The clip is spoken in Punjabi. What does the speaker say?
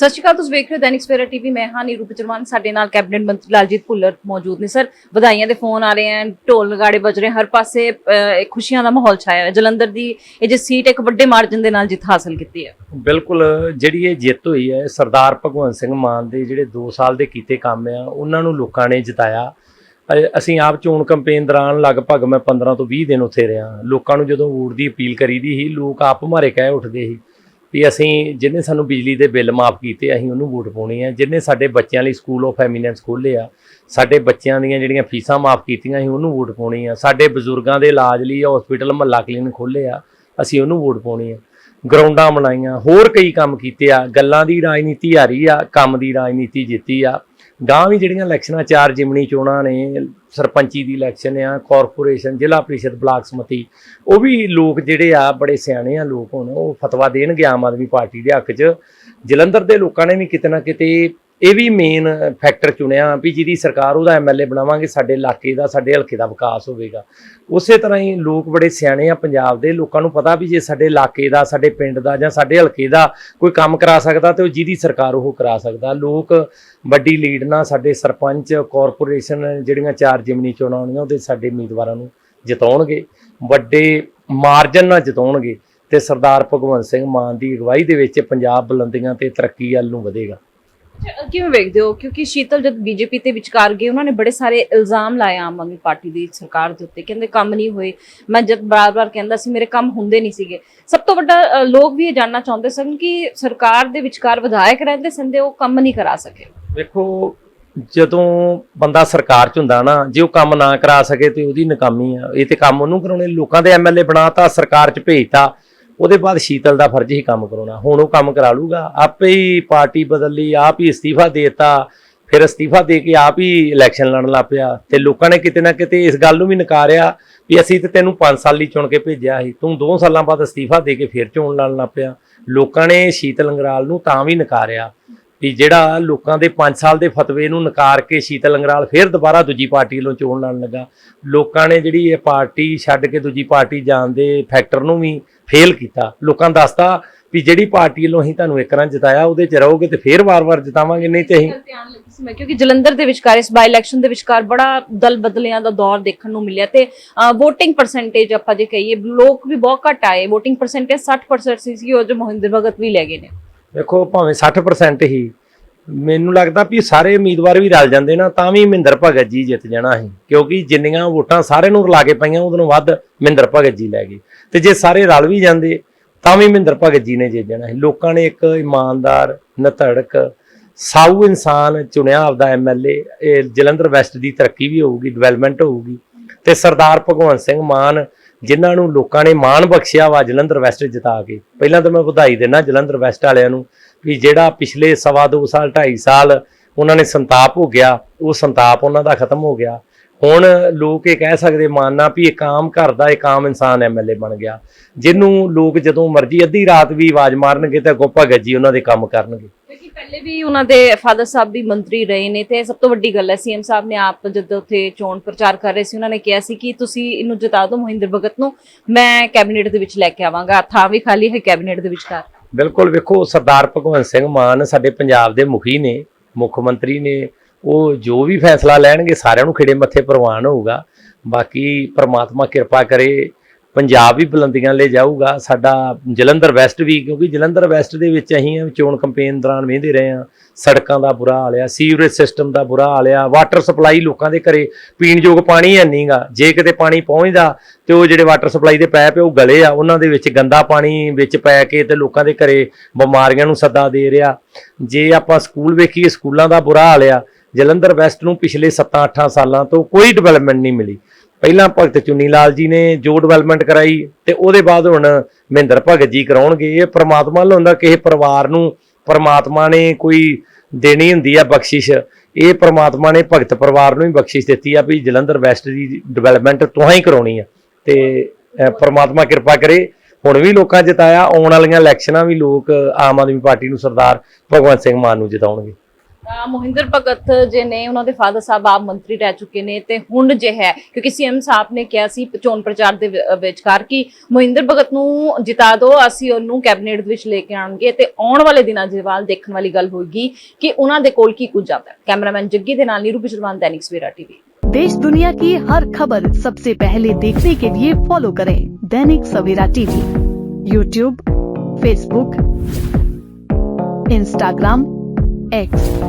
ਸਤਿ ਸ਼੍ਰੀ ਅਕਾਲ, ਤੁਸੀਂ ਵੇਖ ਰਹੇ ਹੋ ਦੈਨਿਕ ਸਵੇਰਾ ਟੀਵੀ। ਮੈਂ ਹਾਂ ਨੀਰੂ ਪਿਚਰਵਾਨ ਸਾਡੇ ਨਾਲ ਕੈਬਨਿਟ ਮੰਤਰੀ ਲਾਲਜੀਤ ਭੁੱਲਰ ਮੌਜੂਦ ਨੇ। ਸਰ, ਵਧਾਈਆਂ ਦੇ ਫੋਨ ਆ ਰਹੇ ਹਨ ਢੋਲ ਨਗਾੜੇ ਵੱਜ ਰਹੇ, ਹਰ ਪਾਸੇ ਖੁਸ਼ੀਆਂ ਦਾ ਮਾਹੌਲ ਛਾਇਆ ਹੈ ਜਲੰਧਰ ਦੀ ਇਹ ਜੇ ਸੀਟ ਇੱਕ ਵੱਡੇ ਮਾਰਜਨ ਦੇ ਨਾਲ ਜਿੱਤ ਹਾਸਲ ਕੀਤੀ ਹੈ। ਬਿਲਕੁਲ, ਜਿਹੜੀ ਇਹ ਜਿੱਤ ਹੋਈ ਹੈ, ਸਰਦਾਰ ਭਗਵੰਤ ਸਿੰਘ ਮਾਨ ਦੇ ਜਿਹੜੇ 2 ਸਾਲ ਦੇ ਕੀਤੇ ਕੰਮ ਆ, ਉਹਨਾਂ ਨੂੰ ਲੋਕਾਂ ਨੇ ਜਿਤਾਇਆ। ਅਸੀਂ ਆਪ ਚੋਣ ਕੈਂਪੇਨ ਦੌਰਾਨ ਲਗਭਗ ਮੈਂ 15 ਤੋਂ 20 ਦਿਨ ਉੱਥੇ ਰਿਹਾ। ਲੋਕਾਂ ਨੂੰ ਜਦੋਂ ਵੋਟ ਦੀ ਅਪੀਲ ਕਰੀਦੀ ਸੀ, ਲੋਕ ਆਪ ਮਾਰੇ ਕਹਿ ਉੱਠਦੇ ਸੀ। ਵੀ ਅਸੀਂ ਜਿਹਨੇ ਸਾਨੂੰ ਬਿਜਲੀ ਦੇ ਬਿੱਲ ਮਾਫ ਕੀਤੇ, ਅਸੀਂ ਉਹਨੂੰ ਵੋਟ ਪਾਉਣੀ ਹੈ। ਜਿਹਨੇ ਸਾਡੇ ਬੱਚਿਆਂ ਲਈ ਸਕੂਲ ਆਫ ਐਮੀਨੈਂਸ ਖੋਲ੍ਹੇ ਆ, ਸਾਡੇ ਬੱਚਿਆਂ ਦੀਆਂ ਜਿਹੜੀਆਂ ਫੀਸਾਂ ਮਾਫ ਕੀਤੀਆਂ, ਅਸੀਂ ਉਹਨੂੰ ਵੋਟ ਪਾਉਣੀ ਆ। ਸਾਡੇ ਬਜ਼ੁਰਗਾਂ ਦੇ ਇਲਾਜ ਲਈ ਹਸਪੀਟਲ ਮਹੱਲਾ ਕਲੀਨਿਕ ਖੋਲ੍ਹੇ ਆ, ਅਸੀਂ ਉਹਨੂੰ ਵੋਟ ਪਾਉਣੀ ਆ। ਗਰਾਊਂਡਾਂ ਬਣਾਈਆਂ, ਹੋਰ ਕਈ ਕੰਮ ਕੀਤੇ ਆ। ਗੱਲਾਂ ਦੀ ਰਾਜਨੀਤੀ ਆ ਰਹੀ ਆ, ਕੰਮ ਦੀ ਰਾਜਨੀਤੀ ਜਿੱਤੀ ਆ। ਗਾਂ ਵੀ ਜਿਹੜੀਆਂ ਇਲੈਕਸ਼ਨਾਂ, ਚਾਰ ਜਿਮਣੀ ਚੋਣਾਂ ਨੇ, ਸਰਪੰਚੀ ਦੀ ਇਲੈਕਸ਼ਨ ਆ, ਕਾਰਪੋਰੇਸ਼ਨ, ਜ਼ਿਲ੍ਹਾ ਪ੍ਰੀਸ਼ਦ ਬਲਾਕ ਸਮਿਤੀ, ਉਹ ਵੀ ਲੋਕ ਜਿਹੜੇ ਆ, ਬੜੇ ਸਿਆਣੇ ਆ ਲੋਕ ਹੁਣ, ਉਹ ਫਤਵਾ ਦੇਣਗੇ ਆਮ ਆਦਮੀ ਪਾਰਟੀ ਦੇ ਹੱਕ 'ਚ। ਜਲੰਧਰ ਦੇ ਲੋਕਾਂ ਨੇ ਵੀ ਕਿਤੇ ਨਾ ਕਿਤੇ ਇਹ ਵੀ ਮੇਨ ਫੈਕਟਰ ਚੁਣਿਆ ਵੀ ਜਿਹਦੀ ਸਰਕਾਰ ਉਹਦਾ ਐਮਐਲਏ ਬਣਾਵਾਂਗੇ, ਸਾਡੇ ਇਲਾਕੇ ਦਾ, ਸਾਡੇ ਹਲਕੇ ਦਾ ਵਿਕਾਸ ਹੋਵੇਗਾ। ਉਸੇ ਤਰ੍ਹਾਂ ਹੀ ਲੋਕ ਬੜੇ ਸਿਆਣੇ ਆ ਪੰਜਾਬ ਦੇ, ਲੋਕਾਂ ਨੂੰ ਪਤਾ ਵੀ ਜੇ ਸਾਡੇ ਇਲਾਕੇ ਦਾ, ਸਾਡੇ ਪਿੰਡ ਦਾ ਜਾਂ ਸਾਡੇ ਹਲਕੇ ਦਾ ਕੋਈ ਕੰਮ ਕਰਾ ਸਕਦਾ ਤੇ ਉਹ ਜਿਹਦੀ ਸਰਕਾਰ ਉਹ ਕਰਾ ਸਕਦਾ। ਲੋਕ ਵੱਡੀ ਲੀਡ ਨਾਲ ਸਾਡੇ ਸਰਪੰਚ ਕਾਰਪੋਰੇਸ਼ਨ ਜਿਹੜੀਆਂ ਚਾਰ ਜਿਮਨੀ ਚੋਣਾਂ ਹੋਣੀਆਂ, ਉਹਦੇ ਸਾਡੇ ਉਮੀਦਵਾਰਾਂ ਨੂੰ ਜਿਤਾਉਣਗੇ। ਵੱਡੇ ਮਾਰਜਨ ਨਾਲ ਜਿਤਾਉਣਗੇ ਤੇ ਸਰਦਾਰ ਭਗਵੰਤ ਸਿੰਘ ਮਾਨ ਦੀ ਅਗਵਾਈ ਦੇ ਵਿੱਚ ਪੰਜਾਬ ਬੁਲੰਦੀਆਂ ਤੇ ਤਰੱਕੀ ਵੱਲ ਨੂੰ ਵਧੇਗਾ। ਕਿਵੇਂ ਵੇਖਦੇ ਹੋ? ਕਿਉਂਕਿ ਸ਼ੀਤਲ ਜਦ ਬੀਜੇਪੀ ਤੇ ਵਿਚਕਾਰ ਗਏ, ਉਹਨਾਂ ਨੇ ਬੜੇ ਸਾਰੇ ਇਲਜ਼ਾਮ ਲਾਏ ਆਮ ਆਦਮੀ ਪਾਰਟੀ ਦੀ ਸਰਕਾਰ ਦੇ ਉੱਤੇ, ਕਹਿੰਦੇ ਕੰਮ ਨਹੀਂ ਹੋਏ। ਮੈਂ ਜਦ ਬਾਰ-ਬਾਰ ਕਹਿੰਦਾ ਸੀ, ਮੇਰੇ ਕੰਮ ਹੁੰਦੇ ਨਹੀਂ ਸੀਗੇ। ਸਭ ਤੋਂ ਵੱਡਾ ਲੋਕ ਵੀ ਇਹ ਜਾਣਨਾ ਚਾਹੁੰਦੇ ਸਨ ਕਿ ਸਰਕਾਰ ਦੇ ਵਿਚਕਾਰ ਵਿਧਾਇਕ ਰਹਿੰਦੇ ਸੰਦੇ ਉਹ ਕੰਮ ਨਹੀਂ ਕਰਾ ਸਕੇ। ਵੇਖੋ, ਜਦੋਂ ਬੰਦਾ ਸਰਕਾਰ ਚ ਹੁੰਦਾ ਨਾ, ਜੇ ਉਹ ਕੰਮ ਨਾ ਕਰਾ ਸਕੇ ਤੇ ਉਹਦੀ ਨਕਾਮੀ ਆ। ਇਹ ਤੇ ਕੰਮ ਉਹਨੂੰ ਕਰਾਉਣੇ, ਲੋਕਾਂ ਦੇ ਐਮਐਲਏ ਬਣਾਤਾ, ਸਰਕਾਰ ਚ ਭੇਜਤਾ। ਉਹਦੇ ਬਾਅਦ ਸ਼ੀਤਲ ਦਾ ਫਰਜ਼ ਹੀ ਕੰਮ ਕਰਾਉਣਾ। ਹੁਣ ਉਹ ਕੰਮ ਕਰਾ ਲੂਗਾ। ਆਪੇ ਹੀ ਪਾਰਟੀ ਬਦਲ ਲਈ, ਆਪ ਹੀ ਅਸਤੀਫਾ ਦੇਤਾ। ਫਿਰ ਅਸਤੀਫਾ ਦੇ ਕੇ ਆਪ ਹੀ ਇਲੈਕਸ਼ਨ ਲੜਨ ਲੱਗ ਪਿਆ। ਤੇ ਲੋਕਾਂ ਨੇ ਕਿਤੇ ਨਾ ਕਿਤੇ ਇਸ ਗੱਲ ਨੂੰ ਵੀ ਨਕਾਰਿਆ ਵੀ ਅਸੀਂ ਤੇ ਤੈਨੂੰ 5 ਸਾਲ ਲਈ ਚੁਣ ਕੇ ਭੇਜਿਆ ਸੀ। ਤੂੰ 2 ਸਾਲਾਂ ਬਾਅਦ ਅਸਤੀਫਾ ਦੇ ਕੇ ਫਿਰ ਚੋਣ ਲੜਨ ਲੱਗ ਪਿਆ। ਲੋਕਾਂ ਨੇ ਸ਼ੀਤਲ ਅੰਗਰਾਲ ਨੂੰ ਤਾਂ ਵੀ ਨਕਾਰਿਆ। ਵੀ ਜਿਹੜਾ ਲੋਕਾਂ ਦੇ 5 ਸਾਲ ਦੇ ਫਤਵੇ ਨੂੰ ਨਕਾਰ ਕੇ ਸ਼ੀਤਲ ਅੰਗਰਾਲ ਫਿਰ ਦੁਬਾਰਾ ਦੂਜੀ ਪਾਰਟੀ ਵੱਲੋਂ ਚੋਣ ਲੜਨ ਲੱਗਾ। ਲੋਕਾਂ ਨੇ ਜਿਹੜੀ ਇਹ ਪਾਰਟੀ ਛੱਡ ਕੇ ਦੂਜੀ ਪਾਰਟੀ ਜਾਣ ਦੇ ਫੈਕਟਰ ਨੂੰ ਵੀ ਫੇਲ ਕੀਤਾ। ਲੋਕਾਂ ਦੱਸਤਾ ਵੀ ਜਿਹੜੀ ਪਾਰਟੀ ਵੱਲੋਂ ਅਸੀਂ ਤੁਹਾਨੂੰ ਇੱਕ ਰਾਂ ਜਿਤਾਇਆ, ਉਹਦੇ 'ਚ ਰਹੋਗੇ ਤੇ ਫੇਰ ਵਾਰ-ਵਾਰ ਜਿਤਾਵਾਂਗੇ, ਨਹੀਂ ਤੇ ਅਸੀਂ ਧਿਆਨ ਲੱਗੀ ਸੀ ਮੈਂ ਕਿਉਂਕਿ ਜਲੰਧਰ ਦੇ ਵਿਚਕਾਰ, ਇਸ ਬਾਈ ਇਲੈਕਸ਼ਨ ਦੇ ਵਿਚਕਾਰ ਬੜਾ ਦਲ ਬਦਲਿਆਂ ਦਾ ਦੌਰ ਦੇਖਣ ਨੂੰ ਮਿਲਿਆ ਤੇ VOTING ਪਰਸੈਂਟੇਜ ਆਪਾਂ ਜੇ ਕਹੀਏ, ਲੋਕ ਵੀ ਬਹੁਤ ਘੱਟ ਆਏ। VOTING ਪਰਸੈਂਟੇਜ 60% ਸੀ, ਉਹ ਜੋ ਮਹਿੰਦਰ ਭਗਤ ਵੀ ਲੈ ਗਏ ਨੇ। ਵੇਖੋ ਭਾਵੇਂ 60% ਹੀ, ਮੈਨੂੰ ਲੱਗਦਾ ਵੀ ਸਾਰੇ ਉਮੀਦਵਾਰ ਵੀ ਰਲ ਜਾਂਦੇ ਨਾ, ਤਾਂ ਵੀ ਮਹਿੰਦਰ ਭਗਤ ਜੀ ਜਿੱਤ ਜਾਣਾ ਸੀ। ਕਿਉਂਕਿ ਜਿੰਨੀਆਂ ਵੋਟਾਂ ਸਾਰੇ ਨੂੰ ਰਲਾ ਕੇ ਪਈਆਂ, ਉਹਦੋਂ ਵੱਧ ਮਹਿੰਦਰ ਭਗਤ ਜੀ ਲੈ ਗਏ। ਤੇ ਜੇ ਸਾਰੇ ਰਲ ਵੀ ਜਾਂਦੇ, ਤਾਂ ਵੀ ਮਹਿੰਦਰ ਭਗਤ ਜੀ ਨੇ ਜਿੱਤ ਜਾਣਾ ਸੀ। ਲੋਕਾਂ ਨੇ ਇੱਕ ਇਮਾਨਦਾਰ, ਨਤੜਕ, ਸਾਊ ਇਨਸਾਨ ਚੁਣਿਆ ਆਪਦਾ ਐਮਐਲਏ ਇਹ ਜਲੰਧਰ ਵੈਸਟ ਦੀ ਤਰੱਕੀ ਵੀ ਹੋਊਗੀ ਡਿਵੈਲਪਮੈਂਟ ਹੋਊਗੀ। ਤੇ ਸਰਦਾਰ ਭਗਵੰਤ ਸਿੰਘ ਮਾਨ, ਜਿਨ੍ਹਾਂ ਨੂੰ ਲੋਕਾਂ ਨੇ ਮਾਣ ਬਖਸ਼ਿਆ ਵਾ ਜਲੰਧਰ ਵੈਸਟ ਜਿਤਾ ਕੇ। ਪਹਿਲਾਂ ਤਾਂ ਮੈਂ ਵਧਾਈ ਦੇਣਾ ਜਲੰਧਰ ਵੈਸਟ ਵਾਲਿਆਂ ਨੂੰ ਵੀ ਜਿਹੜਾ ਪਿਛਲੇ ਸਵਾ ਦੋ ਸਾਲ 2.5 ਸਾਲ ਉਹਨਾਂ ਨੇ ਸੰਤਾਪ ਹੋ ਗਿਆ, ਉਹ ਸੰਤਾਪ ਉਹਨਾਂ ਦਾ ਖਤਮ ਹੋ ਗਿਆ। ਹੁਣ ਲੋਕ ਇਹ ਕਹਿ ਸਕਦੇ ਮਾਨਣਾ ਵੀ ਇੱਕ ਆਮ ਘਰ ਦਾ ਇੱਕ ਆਮ ਇਨਸਾਨ ਐਮਐਲਏ ਬਣ ਗਿਆ। ਜਿਹਨੂੰ ਲੋਕ ਜਦੋਂ ਮਰਜ਼ੀ ਅੱਧੀ ਰਾਤ ਵੀ ਆਵਾਜ਼ ਮਾਰਨਗੇ ਤੇ ਅੱਗੋਂ ਭਗਤ ਜੀ ਉਹਨਾਂ ਦੇ ਕੰਮ ਕਰਨਗੇ। ਕਿਉਂਕਿ ਪਹਿਲੇ ਵੀ ਉਹਨਾਂ ਦੇ ਫਾਦਰ ਸਾਹਿਬ ਵੀ ਮੰਤਰੀ ਰਹੇ ਨੇ ਤੇ ਸਭ ਤੋਂ ਵੱਡੀ ਗੱਲ ਹੈ ਸੀਐਮ ਸਾਹਿਬ ਨੇ ਆਪ ਜਦੋਂ ਉੱਥੇ ਚੋਣ ਪ੍ਰਚਾਰ ਕਰ ਰਹੇ ਸੀ ਉਹਨਾਂ ਨੇ ਕਿਹਾ ਸੀ ਕਿ ਤੁਸੀਂ ਇਹਨੂੰ ਜਿਤਾ ਦਿਓ ਮਹਿੰਦਰ ਭਗਤ ਨੂੰ ਮੈਂ ਕੈਬਨਿਟ ਦੇ ਵਿੱਚ ਲੈ ਕੇ ਆਵਾਂਗਾ ਥਾਂ ਵੀ ਖਾਲੀ ਹੈ ਕੈਬਨਿਟ ਦੇ ਵਿਚਕਾਰ। ਬਿਲਕੁਲ ਵੇਖੋ ਸਰਦਾਰ ਭਗਵੰਤ ਸਿੰਘ ਮਾਨ ਸਾਡੇ ਪੰਜਾਬ ਦੇ ਮੁਖੀ ਨੇ ਮੁੱਖ ਮੰਤਰੀ ਨੇ ਉਹ ਜੋ ਵੀ ਫੈਸਲਾ ਲੈਣਗੇ ਸਾਰਿਆਂ ਨੂੰ ਖਿੜੇ ਮੱਥੇ ਪ੍ਰਵਾਨ ਹੋਊਗਾ। ਬਾਕੀ ਪ੍ਰਮਾਤਮਾ ਕਿਰਪਾ ਕਰੇ, ਪੰਜਾਬ ਵੀ ਬੁਲੰਦੀਆਂ ਲੈ ਜਾਊਗਾ। ਸਾਡਾ ਜਲੰਧਰ ਵੈਸਟ ਵੀ, ਕਿਉਂਕਿ ਜਲੰਧਰ ਵੈਸਟ ਦੇ ਵਿੱਚ ਅਸੀਂ ਚੋਣ ਕੰਪੇਨ ਦੌਰਾਨ ਵੇਂਦੇ ਰਹੇ ਹਾਂ। ਸੜਕਾਂ ਦਾ ਬੁਰਾ ਹਾਲ ਆ, ਸੀਵਰੇਜ ਸਿਸਟਮ ਦਾ ਬੁਰਾ ਹਾਲ ਆ, ਵਾਟਰ ਸਪਲਾਈ ਲੋਕਾਂ ਦੇ ਘਰੇ ਪੀਣ ਯੋਗ ਪਾਣੀ ਹੈ ਨਹੀਂਗਾ ਜੇ ਕਿਤੇ ਪਾਣੀ ਪਹੁੰਚਦਾ ਤੇ ਉਹ ਜਿਹੜੇ ਵਾਟਰ ਸਪਲਾਈ ਦੇ ਪੈਪ ਉਹ ਗਲੇ ਆ। ਉਹਨਾਂ ਦੇ ਵਿੱਚ ਗੰਦਾ ਪਾਣੀ ਵਿੱਚ ਪੈ ਕੇ ਤੇ ਲੋਕਾਂ ਦੇ ਘਰੇ ਬਿਮਾਰੀਆਂ ਨੂੰ ਸੱਦਾ ਦੇ ਰਿਹਾ। ਜੇ ਆਪਾਂ ਸਕੂਲ ਵੇਖੀਏ, ਸਕੂਲਾਂ ਦਾ ਬੁਰਾ ਹਾਲ ਆ ਜਲੰਧਰ ਵੈਸਟ ਨੂੰ ਪਿਛਲੇ 7-8 ਸਾਲਾਂ ਤੋਂ ਕੋਈ ਡਿਵੈਲਪਮੈਂਟ ਨਹੀਂ ਮਿਲੀ। ਪਹਿਲਾਂ ਭਗਤ ਚੁੰਨੀ ਲਾਲ ਜੀ ਨੇ ਜੋ ਡਿਵੈਲਪਮੈਂਟ ਕਰਾਈ ਤੇ ਉਹਦੇ ਬਾਅਦ ਹੁਣ ਮਹਿੰਦਰ ਭਗਤ ਜੀ ਕਰਾਉਣਗੇ। ਇਹ ਪ੍ਰਮਾਤਮਾ ਵੱਲੋਂ ਕਿਸੇ ਪਰਿਵਾਰ ਨੂੰ ਪਰਮਾਤਮਾ ਨੇ ਕੋਈ ਦੇਣੀ ਹੁੰਦੀ ਆ ਬਖਸ਼ਿਸ਼। ਇਹ ਪਰਮਾਤਮਾ ਨੇ ਭਗਤ ਪਰਿਵਾਰ ਨੂੰ ਹੀ ਬਖਸ਼ਿਸ਼ ਦਿੱਤੀ ਆ ਵੀ ਜਲੰਧਰ ਵੈਸਟ ਦੀ ਡਿਵੈਲਪਮੈਂਟ ਤੁਹਾਂ ਹੀ ਕਰਾਉਣੀ ਆ। ਤੇ ਪਰਮਾਤਮਾ ਕਿਰਪਾ ਕਰੇ। ਹੁਣ ਵੀ ਲੋਕਾਂ ਜਿਤਾਇਆ, ਆਉਣ ਵਾਲੀਆਂ ਇਲੈਕਸ਼ਨਾਂ ਵੀ ਲੋਕ ਆਮ ਆਦਮੀ ਪਾਰਟੀ ਨੂੰ ਸਰਦਾਰ ਭਗਵੰਤ ਸਿੰਘ ਮਾਨ ਨੂੰ ਜਿਤਾਉਣਗੇ। ਮੋਹਿੰਦਰ ਭਗਤ ਜੇ ਨੇ ਉਹਨਾਂ ਦੇ ਫਾਦਰ ਸਾਹਿਬ ਆਪ ਮੰਤਰੀ ਰਹਿ ਚੁੱਕੇ ਨੇ ਤੇ ਹੁਣ ਜੇ ਹੈ ਕਿਉਂਕਿ ਸੀਐਮ ਸਾਹਿਬ ਨੇ ਕਿਹਾ ਸੀ ਚੋਣ ਪ੍ਰਚਾਰ ਦੇ ਵਿ- ਵਿਚਕਾਰ ਕਿ ਮੋਹਿੰਦਰ ਭਗਤ ਨੂੰ ਜਿਤਾ ਦਿਓ ਅਸੀਂ ਉਹਨੂੰ ਕੈਬਨਿਟ ਵਿੱਚ ਲੈ ਕੇ ਆਣਗੇ ਤੇ ਆਉਣ ਵਾਲੇ ਦਿਨਾਂ ਦੇ ਬਾਅਦ ਦੇਖਣ ਵਾਲੀ ਗੱਲ ਹੋਏਗੀ ਕਿ ਉਹਨਾਂ ਦੇ ਕੋਲ ਕੀ ਕੁਝ ਆਉਂਦਾ ਹੈ ਕੈਮਰਾਮੈਨ ਜੱਗੀ ਦੇ ਨਾਲ ਨੀਰੂ ਬਿਜਰਵਾਨ दैनिक सवेरा टीवी देश दुनिया की हर खबर सबसे पहले देखने के लिए फॉलो करें Dainik Savera TV YouTube Facebook Instagram X